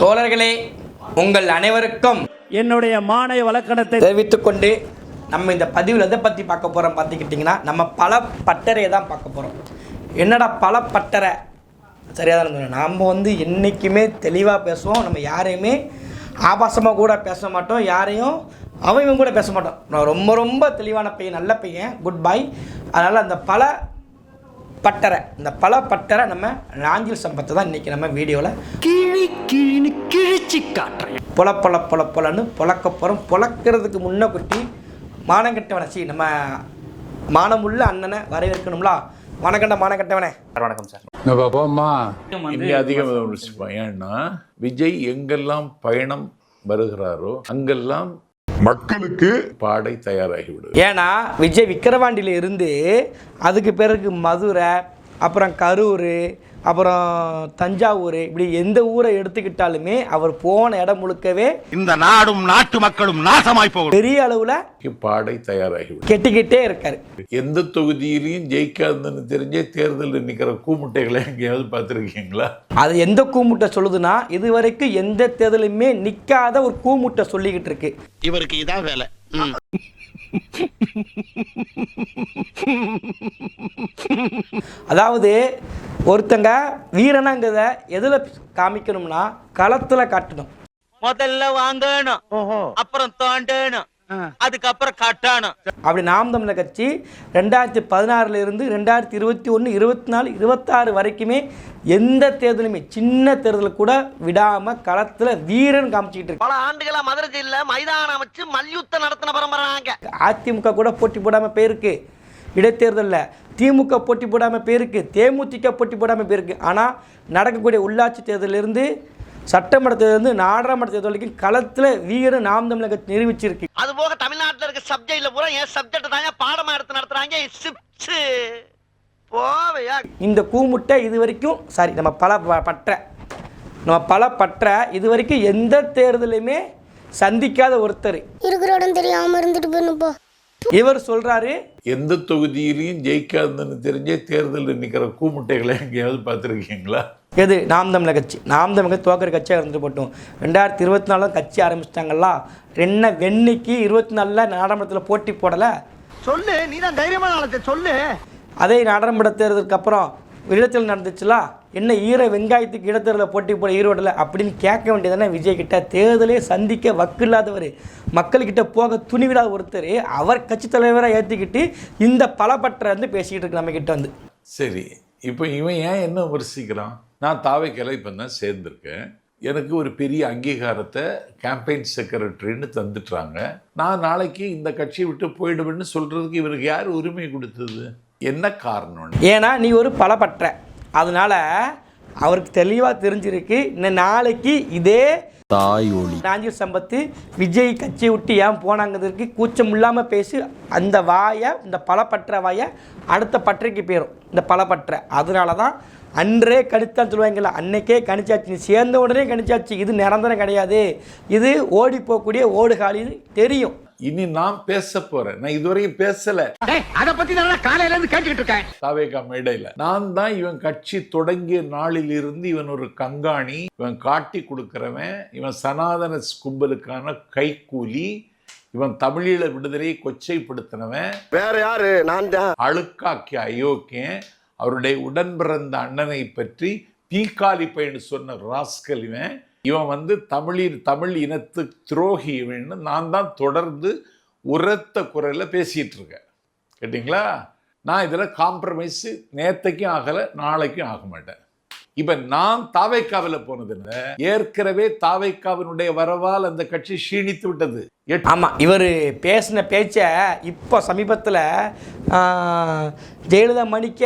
தோழர்களே உங்கள் அனைவருக்கும் என்னுடைய மானை வழக்கணத்தை தெரிவித்துக் கொண்டு நம்ம இந்த பதிவில் எதை பற்றி பார்க்க போகிறோம் பார்த்துக்கிட்டிங்கன்னா நம்ம பல பட்டறையை தான் பார்க்க போகிறோம் என்னடா பல பட்டறை? சரியாக தான் நாம் வந்து என்றைக்குமே தெளிவாக பேசுவோம். நம்ம யாரையுமே ஆபாசமாக கூட பேச மாட்டோம். யாரையும் அவன் கூட பேச மாட்டோம். நான் ரொம்ப ரொம்ப தெளிவான பையன் நல்ல பையன். குட் பை அதனால் அந்த பல பட்டறை. இந்த பல பட்டறை நம்ம நாஞ்சில் சம்பத்தை தான் இன்றைக்கி நம்ம வீடியோவில் கிழி கிழின்னு கிழிச்சு காட்டுறேன். பொல பொல பொல பொலன்னு பொழக்க போகிறோம் பொழக்கிறதுக்கு முன்ன குட்டி மானங்கெட்டவனை சி நம்ம மானமுள்ள அண்ணனை வரவேற்கணும்ல? வணக்கண்ட மானங்கெட்டவனே வணக்கம் சார். நம்ம அப்பா அம்மா? வந்து இன்னும் அதிகம் ஏன்னா விஜய் எங்கெல்லாம் பயணம் வருகிறாரோ அங்கெல்லாம் மக்களுக்கு பாடை தயாராகிவிடும் ஏன்னா விஜய் விக்கிரவாண்டியில இருந்து அதுக்கு பிறகு மதுரை அப்புறம் கரூர் அப்புறம் தஞ்சாவூர் இப்படி எந்த ஊரை எடுத்துக்கிட்டாலுமே அவர் போன இடம் முழுக்கவே இந்த நாடும் நாட்டு மக்களும் நாசமாய் போகும். பெரிய அளவில் பாடை தயாராகி கெட்டிக்கிட்டே இருக்காரு. எந்த தொகுதியிலையும் ஜெயிக்காதுன்னு தெரிஞ்சே தேர்தலில் நிற்கிற கூமுட்டைகளை எங்கேயாவது பார்த்துருக்கீங்களா? அது எந்த கூமுட்டை சொல்லுதுன்னா இது வரைக்கும் எந்த தேர்தலுமே நிற்காத ஒரு கூமுட்டை சொல்லிக்கிட்டு இருக்கு. இவருக்கு இதான் வேலை. அதாவது ஒருத்தங்க வீரனாங்கிறத எதில் காமிக்கணும்னா களத்தில் காட்டணும். முதல்ல வாங்கணும். அப்புறம் தோண்டணும். அதுக்கப்புறம் கட்டணும் அப்படி நாம் தமிழர் கட்சி ரெண்டாயிரத்தி பதினாறுல இருந்து ரெண்டாயிரத்தி இருபத்தி ஒன்று இருபத்தி நாலு இருபத்தாறு வரைக்குமே எந்த தேர்தலுமே சின்ன தேர்தல் கூட விடாமல் களத்தில் வீரன் காமிச்சிக்கிட்டு இருக்கு. பல ஆண்டுகளா மதுரை ஜெயில மைதானம் அமைச்சு மல்யுத்தம் நடத்தின பரம்பராங்க அதிமுக கூட போட்டி போடாமல் போயிருக்கு. இடைத்தேர்தலில் திமுக போட்டி போடாமல் போயிருக்கு. தேமுதிக போட்டி போடாமல் போயிருக்கு. ஆனால் நடக்கக்கூடிய உள்ளாட்சி தேர்தலிருந்து சட்டமன்ற தேர்தலிருந்து நாடாளுமன்ற தேர்தல் வரைக்கும் களத்தில் வீரன் நாம் தமிழக நிரூபிச்சிருக்கு. அது போக தமிழ்நாட்டுல இருக்க சப்ஜெக்ட்ல பூரா என் சப்ஜெக்ட் தாங்க பாடமா எடுத்து நடத்துறாங்க. போவையா. இந்த கூமுட்டை இது வரைக்கும் சாரி நம்ம பல ப- பற்ற. நம்ம பல பற்ற இது வரைக்கும் எந்த தேர்தலையுமே சந்திக்காத ஒருத்தர். இருக்கிற இடம் தெரியாம இருந்துட்டு போயிடணும் போ. இவர் சொல்றாரு எந்த தொகுதியிலையும் ஜெயிக்காதுன்னு தெரிஞ்சே தேர்தலில் நிற்கிற கூமுட்டைகளை எங்கேயாவது பார்த்துருக்கீங்களா? எது? நாம் தமிழர் கட்சி. நாம் தமிழர் கட்சி தோக்கிற கட்சியாக இருந்துட்டு போட்டோம். ரெண்டாயிரத்தி இருபத்தி நாலில் கட்சி ஆரம்பிச்சிட்டாங்களா என்ன வெண்ணிக்கு இருபத்தி நாலில் நாடாளுமன்றத்தில் போட்டி போடலை? சொல்லு நீ தான் தைரியமான சொல்லு. அதே நாடாளுமன்ற தேர்தலுக்கு அப்புறம் இடத்தில் நடந்துச்சுல? என்ன ஈர வெங்காயத்துக்கு இடத்தேர்தலில் போட்டி போட ஈரோடில் அப்படின்னு கேட்க வேண்டியதானே விஜய் கிட்ட? தேர்தலே சந்திக்க வக்கு இல்லாதவர். மக்கள்கிட்ட போக துணிவிடாத ஒருத்தர். அவர் கட்சி தலைவராக ஏற்றிக்கிட்டு இந்த பலப்பற்ற வந்து பேசிக்கிட்டு இருக்கு நம்ம கிட்ட வந்து. சரி இப்போ இவன் ஏன் என்ன விமர்சிக்கிறான்? நான் தாவைக்கலை இப்போ தான் சேர்ந்திருக்கேன். எனக்கு ஒரு பெரிய அங்கீகாரத்தை கேம்பெயின் செக்ரட்டரின்னு தந்துட்டாங்க. நான் நாளைக்கு இந்த கட்சியை விட்டு போயிடுவேன்னு சொல்கிறதுக்கு இவருக்கு யார் உரிமை கொடுத்தது? என்ன காரணம் ஏன்னா நீ ஒரு பலப்பற்ற. அதனால் அவருக்கு தெளிவாக தெரிஞ்சிருக்கு. இன்னும் நாளைக்கு இதே நாஞ்சில் சம்பத்து விஜய் கட்சியை விட்டு ஏன் போனாங்கிறதுக்கு கூச்சம் இல்லாமல் பேசி அந்த வாயை இந்த பலப்பற்ற வாயை அடுத்த பற்றைக்கு போயிடும் இந்த பலப்பற்ற. அதனால தான் அன்றே கணித்தான் சொல்லுவாங்கல்ல அன்னைக்கே கணிச்சாச்சு நீ சேர்ந்த உடனே கணிச்சாச்சு இது நிரந்தரம் கிடையாது. இது ஓடி போகக்கூடிய ஓடுகாலின்னு தெரியும். இனி நான் பேச போறேன். நான் இதுவரையும் பேசல. அத பத்தி நான் காலையில இருந்து கேட்டுக்கிட்டு இருக்கேன். தாவேகா மேடையில். நான் தான் இவன் கட்சி தொடங்கிய நாளில் இருந்து இவன் ஒரு கங்காணி இவன் காட்டி கொடுக்கிறவன் இவன் சனாதன கும்பலுக்கான கைக்கூலி இவன் தமிழீழ விடுதலையை கொச்சைப்படுத்தினவன். வேற யாரு? நான் தான். அழுக்காக்கிய அயோக்கியன் அவருடைய உடன் பிறந்த அண்ணனை பற்றி பீக்காலி பையன்னு சொன்ன ராஸ்கல் இவன். இவன் வந்து தமிழில் தமிழ் இனத்து துரோகி இவன்னு நான் தான் தொடர்ந்து உரத்த குரலில் பேசிகிட்டு இருக்கேன். கேட்டிங்களா? நான் இதில் காம்ப்ரமைஸு நேத்தைக்கும் ஆகலை நாளைக்கும் ஆக மாட்டேன். இப்போ நான் தாவைக்காவில் போனதில்லை ஏற்கனவே தாவைக்காவினுடைய வரவால் அந்த கட்சி க்ஷீணித்து விட்டது. ஆமாம் இவர் பேசின பேச்சை இப்போ சமீபத்தில் ஜெயலலிதா மணிக்க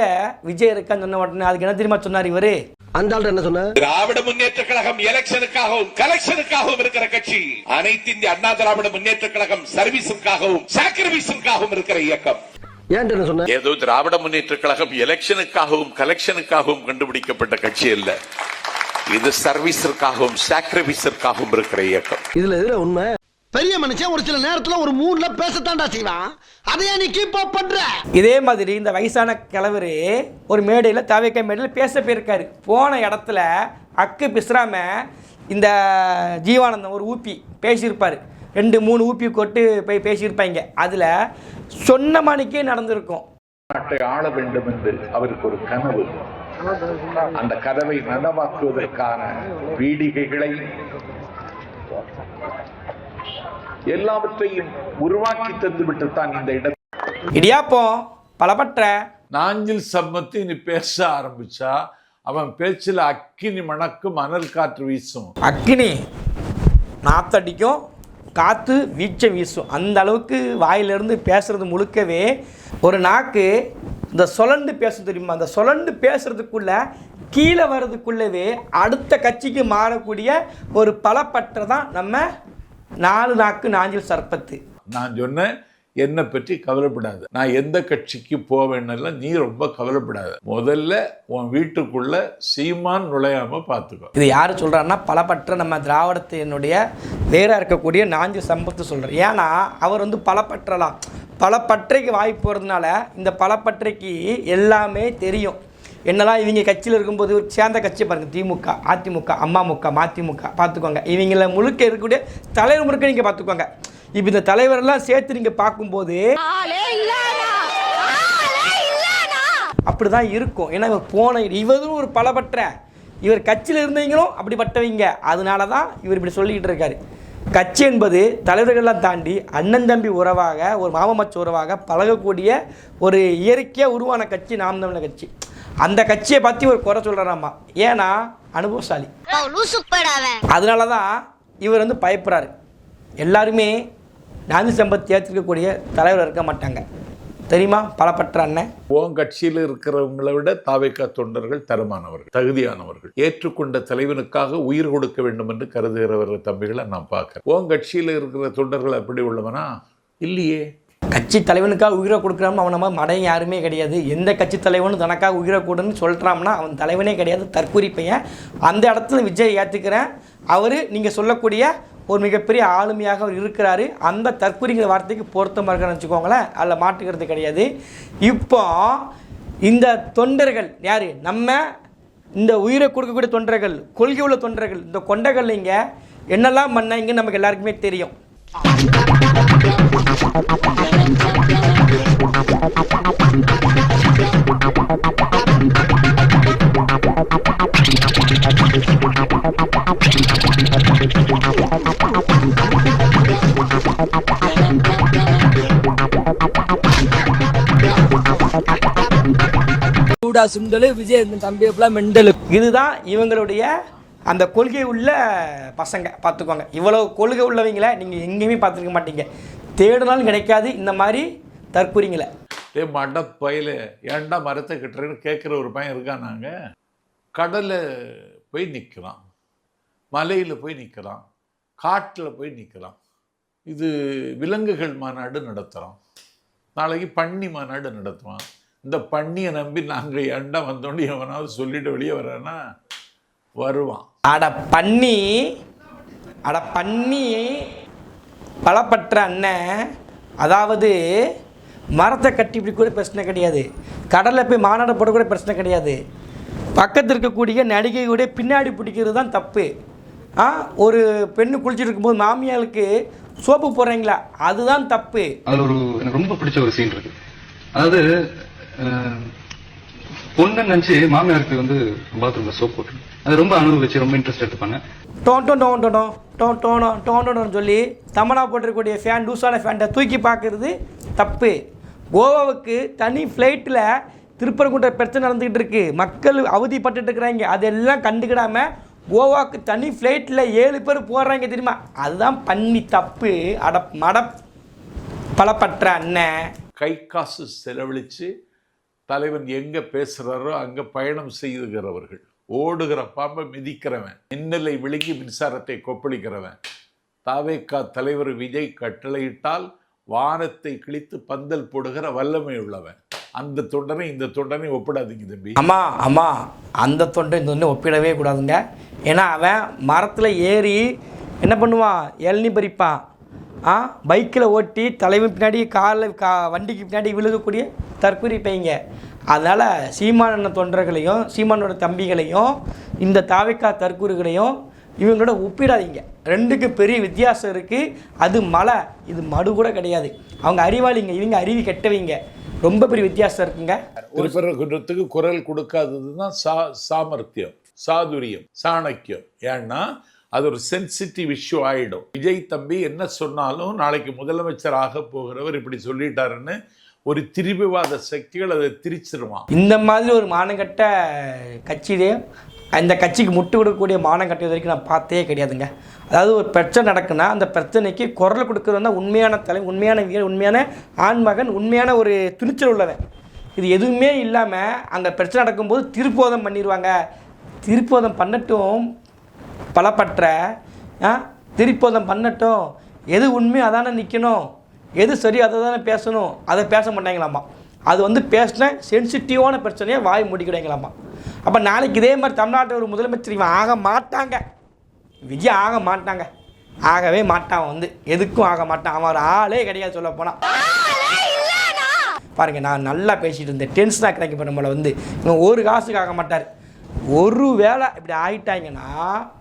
விஜய் இருக்கான்னு சொன்ன உடனே அதுக்கு என்ன தெரியுமா சொன்னார் இவர்? அந்த ஆள் என்ன சொன்ன? திராவிட முன்னேற்ற கழகம் எலெக்ஷனுக்காகவும் கலெக்ஷனுக்காகவும் இருக்கிற கட்சி அனைத்து இந்திய அண்ணா திராவிட முன்னேற்ற கழகம் சர்வீஸுக்காகவும் சாக்ரிஃபைஸுக்காகவும் இருக்கிற இயக்கம். ஏதோ திராவிட முன்னேற்ற கழகம் எலெக்ஷனுக்காகவும் கலெக்ஷனுக்காகவும் கண்டுபிடிக்கப்பட்ட கட்சி அல்ல. இது சர்வீஸிற்காகவும் சாக்ரிஃபைஸிற்காகவும் இருக்கிற இயக்கம். இதுல எதுல உண்மை? பெரிய மனுஷன் ஒரு சில நேரத்துல ஒரு மூணுல பேசத்தாண்டா செய்வான். அதையே நீ கீப் அப் பண்ற? இதே மாதிரி இந்த வயசான கிழவர் ஒரு மேடையில் தாவேக்கா மேடையில் பேச போயிருக்காரு. போன இடத்துல அக்கு பிசுறாம இந்த ஜீவானந்தம் ஒரு ஊப்பி பேசியிருப்பார். ரெண்டு மூணு ஊப்பி கொட்டு போய் பேசியிருப்பாங்க. அதில் சொன்ன மணிக்கே நடந்திருக்கும். நாட்டை ஆள வேண்டும் என்று அவருக்கு ஒரு கனவு. அந்த கனவை நனவாக்குவதற்கான பீடிகைகளை எல்லாவற்றையும் உருவாக்கி தந்துவிட்டு தான் இந்த இடம். இடியாப்பம் பலப்பற்ற நாஞ்சில் சம்மத்து இனி பேச ஆரம்பிச்சா அவன் பேச்சுல அக்கினி மணக்கும் அனல் காற்று வீசும். அக்கினி நாத்தடிக்கும் காற்று வீச்ச வீசும். அந்த அளவுக்கு வாயிலிருந்து பேசுறது முழுக்கவே ஒரு நாக்கு இந்த சொலண்டு பேச தெரியுமா? அந்த சொலண்டு பேசுறதுக்குள்ள கீழே வர்றதுக்குள்ளவே அடுத்த கட்சிக்கு மாறக்கூடிய ஒரு பலப்பற்ற தான் நம்ம நாலு நாக்கு நாஞ்சில் சர்பத்து நான் சொன்னேன் என்னை பற்றி கவலைப்படாத. நான் எந்த கட்சிக்கு போவேன்னெல்லாம் நீ ரொம்ப கவலைப்படாத. முதல்ல உன் வீட்டுக்குள்ள சீமான் நுழையாம பார்த்துக்கோ இது யார் சொல்கிறாருன்னா பலப்பற்ற நம்ம திராவிடத்தினுடைய வேறாக இருக்கக்கூடிய நாஞ்சி சம்பத்து சொல்கிறார் ஏன்னா அவர் வந்து பலப்பற்றலாம். பலப்பற்றைக்கு வாய்ப்பு போகிறதுனால இந்த பலப்பற்றைக்கு எல்லாமே தெரியும். என்னதான் இவங்க கட்சியில் இருக்கும்போது ஒரு சேர்ந்த கட்சி பாருங்கள் திமுக அதிமுக அம்மாமுக மதிமுக பார்த்துக்கோங்க. இவங்கள முழுக்க இருக்கக்கூடிய தலைவர் முழுக்க நீங்கள் பார்த்துக்கோங்க. இப்போ இந்த தலைவரெல்லாம் சேர்த்து நீங்கள் பார்க்கும்போது அப்படி தான் இருக்கும். ஏன்னா இவர் போன இவரும் ஒரு பலப்பற்ற இவர் கட்சியில் இருந்தவங்களும் அப்படிப்பட்டவங்க. அதனால தான் இவர் இப்படி சொல்லிக்கிட்டு இருக்காரு. கட்சி என்பது தலைவர்கள்லாம் தாண்டி அண்ணன் தம்பி உறவாக ஒரு மாமமச்ச உறவாக பழகக்கூடிய ஒரு இயற்கையாக உருவான கட்சி நாம் தமிழர் கட்சி. அந்த கட்சியை பற்றி ஒரு குறை சொல்கிறாராம்மா ஏன்னா அனுபவசாலி. அதனால தான் இவர் வந்து பயப்படுறாரு எல்லாருமே காந்தி சம்பத் ஏற்றிருக்கக்கூடிய தலைவர் இருக்க மாட்டாங்க. தெரியுமா பலப்பற்ற அண்ணன்? உன் கட்சியில் இருக்கிறவங்களை விட தாவேக்கா தொண்டர்கள் தரமானவர்கள் தகுதியானவர்கள். ஏற்றுக்கொண்ட தலைவனுக்காக உயிர் கொடுக்க வேண்டும் என்று கருதுகிறவர் தம்பிகளை நான் பார்க்கிறேன். உன் கட்சியில் இருக்கிற தொண்டர்கள் அப்படி உள்ளவனா? இல்லையே. கட்சி தலைவனுக்காக உயிரை கொடுக்குறான்னு அவன் நம்ம மடையும் யாருமே கிடையாது. எந்த கட்சி தலைவனும் தனக்காக உயிரை கொடுன்னு சொல்கிறான்னா அவன் தலைவனே கிடையாது. தற்கூரி பையன். அந்த இடத்துல விஜய் ஏற்றுக்கிறேன் அவர் நீங்கள் சொல்லக்கூடிய ஒரு மிகப்பெரிய ஆளுமையாக அவர் இருக்கிறாரு. அந்த தற்கூரிங்கிற வார்த்தைக்கு பொருத்தமாக இருக்குன்னு வச்சுக்கோங்களேன். அதில் மாட்டுக்கிறது கிடையாது. இப்போ இந்த தொண்டர்கள் யார்? நம்ம இந்த உயிரை கொடுக்கக்கூடிய தொண்டர்கள் கொள்கை உள்ள தொண்டர்கள் இந்த கொண்டர்கள் இங்கே என்னெல்லாம் பண்ணாங்க நமக்கு எல்லாருக்குமே தெரியும். சுண்டலு விஜய் தம்பி மெண்டலு. இதுதான் இவங்களுடைய அந்த கொள்கை உள்ள பசங்க பார்த்துக்கோங்க. இவ்வளோ கொள்கை உள்ளவங்கள நீங்கள் எங்கேயுமே பார்த்துருக்க மாட்டீங்க. தேடினாலும் கிடைக்காது இந்த மாதிரி தற்கூறிங்களை. ஏ மட பயில ஏன்டா மரத்தை கட்டுறேன்னு கேட்குற ஒரு பையன் இருக்கான் நாங்கள் கடலில் போய் நிற்கிறான். மலையில் போய் நிற்கிறான். காட்டில் போய் நிற்கிறான். இது விலங்குகள் மாநாடு நடத்துகிறோம் நாளைக்கு பன்னி மாநாடு நடத்துவான். இந்த பன்னியை நம்பி நாங்கள் ஏன்டா வந்தோன்னு எவனாவது சொல்லிட்டு வெளியே வர்றானா வருவான். அட பண்ணி அட பண்ணி பலப்பற்ற அண்ணன் அதாவது மரத்தை கட்டி இப்படி கூட பிரச்சனை கிடையாது. கடலில் போய் மாநாடு போட கூட பிரச்சனை கிடையாது. பக்கத்தில் இருக்கக்கூடிய நடிகை கூட பின்னாடி பிடிக்கிறது தான் தப்பு. ஆ ஒரு பெண்ணு குளிச்சுட்டு இருக்கும்போது மாமியாளுக்கு சோப்பு போடுறீங்களா? அதுதான் தப்பு. அதில் ஒரு எனக்கு ரொம்ப பிடிச்ச ஒரு சீன் இருக்கு. அதாவது பொண்ணு நினச்சி மாமியாருக்கு வந்து பாத்ரூமில் சோப் போட்டு அது ரொம்ப அனுபவிச்சு ரொம்ப இன்ட்ரெஸ்ட் எடுத்துப்பாங்க டோன் டோன் டோன் டோன் டோன் டோனோ டோன் டோன் சொல்லி தமனா போட்டிருக்கக்கூடிய ஃபேன் லூஸான ஃபேண்ட்டை தூக்கி பார்க்கறது தப்பு கோவாவுக்கு தனி ஃப்ளைட்டில் திருப்பரங்குன்ற பிரச்சனை நடந்துக்கிட்டு இருக்கு மக்கள் அவதிப்பட்டுட்டு இருக்கிறாங்க அதெல்லாம் கண்டுக்கிடாம கோவாவுக்கு தனி ஃப்ளைட்டில் ஏழு பேர் போடுறாங்க தெரியுமா அதுதான் பண்ணி தப்பு அட மட பலப்பற்ற அண்ணன் கை காசு செலவழித்து தலைவன் எங்கே பேசுகிறாரோ அங்கே பயணம் செய்துகிறவர்கள் ஓடுகிற பாம்பை மிதிக்கிறவன் மின்னலை விழுங்கி மின்சாரத்தை கொப்பளிக்கிறவன் தாவேக்கா தலைவர் விஜய் கட்டளையிட்டால் வானத்தை கிழித்து பந்தல் போடுகிற வல்லமை உள்ளவன். அந்த தொண்டனை இந்த தொண்டனை ஒப்பிடாதீங்க தம்பி. அம்மா அம்மா அந்த தொண்டை இந்த தொண்டை ஒப்பிடவே கூடாதுங்க. ஏன்னா அவன் மரத்தில் ஏறி என்ன பண்ணுவான்? இளநி பறிப்பான். ஆ பைக்கில் ஓட்டி தலைவன் பின்னாடி காரில் கா வண்டிக்கு பின்னாடி விழுகக்கூடிய தற்கொலை பையங்க அதனால் சீமான தொண்டர்களையும் சீமானோட தம்பிகளையும் இந்த தாவைக்கா தற்கூறுகளையும் இவங்களோட ஒப்பிடாதீங்க. ரெண்டுக்கு பெரிய வித்தியாசம் இருக்குது அது மலை இது மடு கூட கிடையாது. அவங்க அறிவாளிங்க இவங்க அறிவி கெட்டவங்க. ரொம்ப பெரிய வித்தியாசம் இருக்குங்க. ஒரு குற்றத்துக்கு குரல் கொடுக்காதது தான் சா சாமர்த்தியம் சாதுரியம் சாணக்கியம். ஏன்னா அது ஒரு சென்சிட்டிவ் இஷ்யூ ஆகிடும் விஜய் தம்பி என்ன சொன்னாலும் நாளைக்கு முதலமைச்சர் ஆக போகிறவர் இப்படி சொல்லிட்டாருன்னு ஒரு திரிபுவாத சக்திகள் அதை திரிச்சிருவான். இந்த மாதிரி ஒரு மானங்கட்ட கட்சியிலே அந்த கட்சிக்கு முட்டு கொடுக்கக்கூடிய மானம் இது வரைக்கும் நான் பார்த்தே கிடையாதுங்க. அதாவது ஒரு பிரச்சனை நடக்குன்னா அந்த பிரச்சனைக்கு குரல் கொடுக்குறது தான் உண்மையான தலை உண்மையான வீரன் உண்மையான ஆண்மகன் உண்மையான ஒரு துணிச்சல் உள்ளவன். இது எதுவுமே இல்லாமல் அங்கே பிரச்சனை நடக்கும்போது திருப்போதம் பண்ணிடுவாங்க திருப்போதம் பண்ணட்டும் பலப்பற்ற திருப்போதம் பண்ணட்டும். எது உண்மையோ அதானே நிற்கணும் எது சரி அதை தானே பேசணும் அதை பேச மாட்டாங்களாமா? அது வந்து பேசின சென்சிட்டிவான பிரச்சனையை வாய் முடிக்கிறாங்களாமா அப்போ நாளைக்கு இதே மாதிரி தமிழ்நாட்டில் ஒரு முதலமைச்சர் இவன் ஆக மாட்டாங்க. விஜய் ஆக மாட்டாங்க. ஆகவே மாட்டான் அவன் வந்து. எதுக்கும் ஆக மாட்டான். அவன் ஒரு ஆளே கிடையாது சொல்ல போனால் பாருங்க நான் நல்லா பேசிட்டு இருந்தேன். டென்ஷனாக கிடைக்க இப்போ நம்மளை வந்து. இவன் ஒரு காசுக்கு ஆக மாட்டார். ஒரு வேளை இப்படி ஆயிட்டாங்கன்னா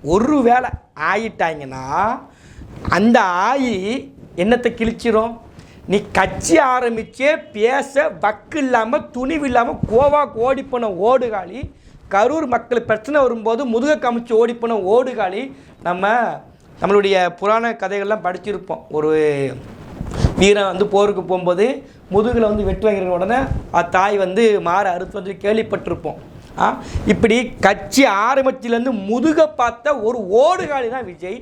ஒரு வேளை ஆயிட்டாங்கன்னா அந்த ஆயி என்னத்தை கிழிச்சிரும்? நீ கட்சி ஆரம்பிச்சே பேச வக்கு இல்லாமல் துணிவு இல்லாமல் கோவா ஓடி போன ஓடுகாலி கரூர் மக்கள் பிரச்சனை வரும்போது முதுக கமிச்சு ஓடி போன ஓடுகாலி நம்ம நம்மளுடைய புராண கதைகள்லாம் படிச்சிருப்போம். ஒரு வீரன் வந்து போருக்கு போகும்போது முதுகில் வந்து வெட்டு வாங்கிற உடனே தாய் வந்து மாற அறுத்து வந்து கேள்விப்பட்டிருப்போம். இப்படி கட்சி ஆரம்பத்திலேருந்து முதுக பார்த்த ஒரு ஓடுகாலி தான் விஜய்.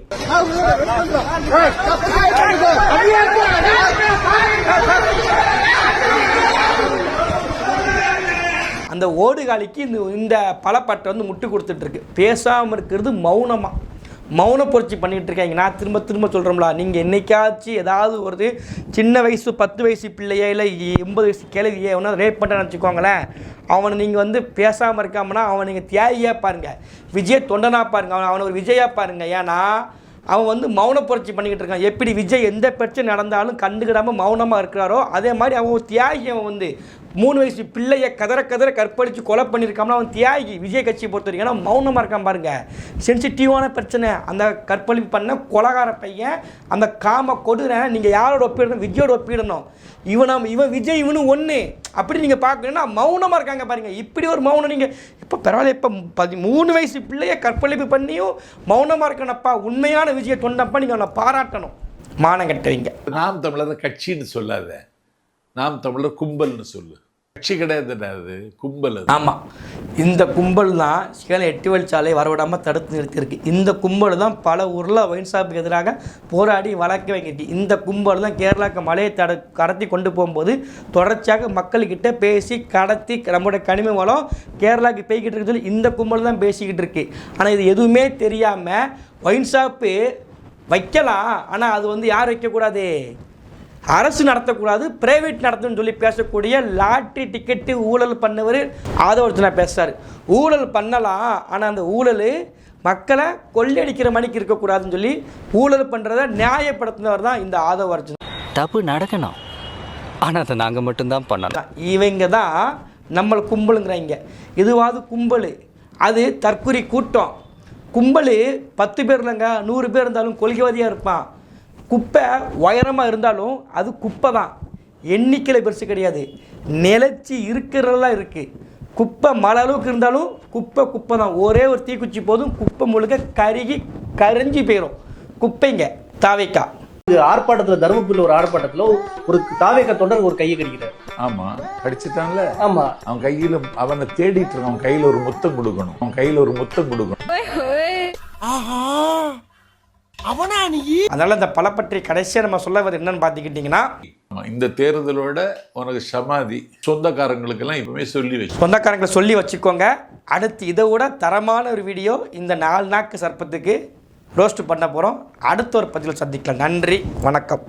அந்த ஓடுகாலிக்கு இந்த இந்த பலப்பட்டை வந்து முட்டு கொடுத்துட்டு இருக்கு. பேசாமல் இருக்கிறது மௌனமாக மௌன புரட்சி பண்ணிகிட்டு இருக்காங்க நான் திரும்ப திரும்ப சொல்கிறோம்ல நீங்கள் என்றைக்காச்சும் ஏதாவது ஒரு சின்ன வயசு பத்து வயசு பிள்ளையே இல்லை எண்பது வயசு கிழவியே ஒன்றா ரேப் பண்ணுறேன்னு வச்சுக்கோங்களேன் அவனை நீங்கள் வந்து பேசாமல் இருக்காமனா அவனை நீங்கள் தியாகியாக பாருங்கள் விஜய் தொண்டனா பாருங்கள் அவன் அவனை ஒரு விஜயாக பாருங்கள் ஏன்னா அவன் வந்து மௌன புரட்சி பண்ணிக்கிட்டு இருக்கான். எப்படி விஜய் எந்த பிரச்சனை நடந்தாலும் கண்டுக்கிடாமல் மௌனமாக இருக்கிறாரோ அதே மாதிரி அவன் தியாகி அவன் வந்து. மூணு வயசு பிள்ளைய கதற கதற கற்பழித்து கொலை பண்ணியிருக்காமல் அவன் தியாகி விஜய் கட்சியை பொறுத்த வரைக்கும் ஏன்னா மௌனமாக இருக்கான் பாருங்க. சென்சிட்டிவான பிரச்சனை. அந்த கற்பழிப்பு பண்ண கொலகார பையன் அந்த காம கொடுற நீங்கள் யாரோட ஒப்பிடணும்? விஜயோட ஒப்பிடணும். இவன் நம்ம இவன் விஜய் இவனு ஒன்று அப்படி நீங்கள் பார்க்கணுன்னா மௌனமாக இருக்காங்க பாருங்க. இப்படி ஒரு மௌனம் நீங்கள் இப்போ பரவாயில்ல இப்போ பதி மூணு வயசு பிள்ளைய கற்பழிப்பு பண்ணியும் மௌனமாக இருக்கணப்பா உண்மையான விஜய தொண்டப்பா நீங்கள் அவனை பாராட்டணும். மானம் கட்டுவீங்க நாம் தமிழர் கட்சின்னு சொல்லாத. நாம் தமிழர் கும்பல்னு சொல்லு. கட்சி கிடையாது அது கும்பல் அது. ஆமாம் இந்த கும்பல் தான் சேலம் எட்டு வழிச்சாலை வரவிடாமல் தடுத்து நிறுத்தியிருக்கு. இந்த கும்பல் தான் பல ஊரில் ஒயின் ஷாப்புக்கு எதிராக போராடி வழக்கு வாங்கிட்டு இந்த கும்பல் தான் கேரளாவுக்கு மலையை தட கடத்தி கொண்டு போகும்போது தொடர்ச்சியாக மக்கள்கிட்ட பேசி கடத்தி நம்மளுடைய கனிம வளம் கேரளாவுக்கு போய்கிட்டு இருக்கு சொல்லி இந்த கும்பல் தான் பேசிக்கிட்டு இருக்கு. ஆனால் இது எதுவுமே தெரியாமல் ஒயின் ஷாப்பு வைக்கலாம். ஆனால் அது வந்து யார் வைக்கக்கூடாது? அரசு நடத்தக்கூடாது பிரைவேட் நடத்தணும்னு சொல்லி பேசக்கூடிய லாட்ரி டிக்கெட்டு ஊழல் பண்ணவர் ஆதவர்ஜனா பேசுகிறார் ஊழல் பண்ணலாம் ஆனால் அந்த ஊழல் மக்களை கொள்ளையடிக்கிற மணிக்கு இருக்கக்கூடாதுன்னு சொல்லி ஊழல் பண்ணுறத நியாயப்படுத்தினவர் தான் இந்த ஆதவ அர்ஜுனா. தப்பு நடக்கணும். ஆனா அதை நாங்க மட்டும்தான் பண்ணணும் இவங்க தான் நம்மளை கும்பலுங்கிறாங்க. இதுவாது கும்பல். அது தற்குறி கூட்டம். கும்பல் பத்து பேர் இல்லைங்க நூறு பேர் இருந்தாலும் கொள்கைவாதியாக இருப்பான். குப்பை உயரமாக இருந்தாலும் அது குப்பை தான் எண்ணிக்கையில் பெருசு கிடையாது. நிலச்சி இருக்கிறதெல்லாம் இருக்குது குப்பை மழை அளவுக்கு இருந்தாலும் குப்பை குப்பை தான் ஒரே ஒரு தீக்குச்சி போதும் குப்பை முழுக்க கருகி கரைஞ்சி போயிடும் குப்பைங்க தாவைக்கா. ஆர்ப்பாட்டத்துல தருமபுரியில் ஒரு ஆர்ப்பாட்டத்துல ஒரு தாவேக்க தொண்டர் ஒரு கையை கடிக்கிறார். ஆமா கடிச்சிட்டான்ல? ஆமா. அவன் கையில அவனை தேடிட்டு இருக்கான் அவன் கையில ஒரு முத்தம் கொடுக்கணும். அவன் கையில ஒரு முத்தம் கொடுக்கணும். அதனால் இந்த பலப்பற்றி கடைசியாக நம்ம சொல்ல வர என்னன்னு பார்த்துக்கிட்டிங்கன்னா இந்த தேர்தலோட உனக்கு சமாதி சொந்தக்காரங்களுக்கெல்லாம் இப்பவுமே சொல்லி வச்சு. சொந்தக்காரங்களை சொல்லி வச்சுக்கோங்க. அடுத்து இதை விட தரமான ஒரு வீடியோ இந்த நாலு நாக்கு சர்ப்பத்துக்கு ரோஸ்ட் பண்ண போகிறோம் அடுத்த ஒரு பதிவில் சந்திக்கலாம். நன்றி வணக்கம்.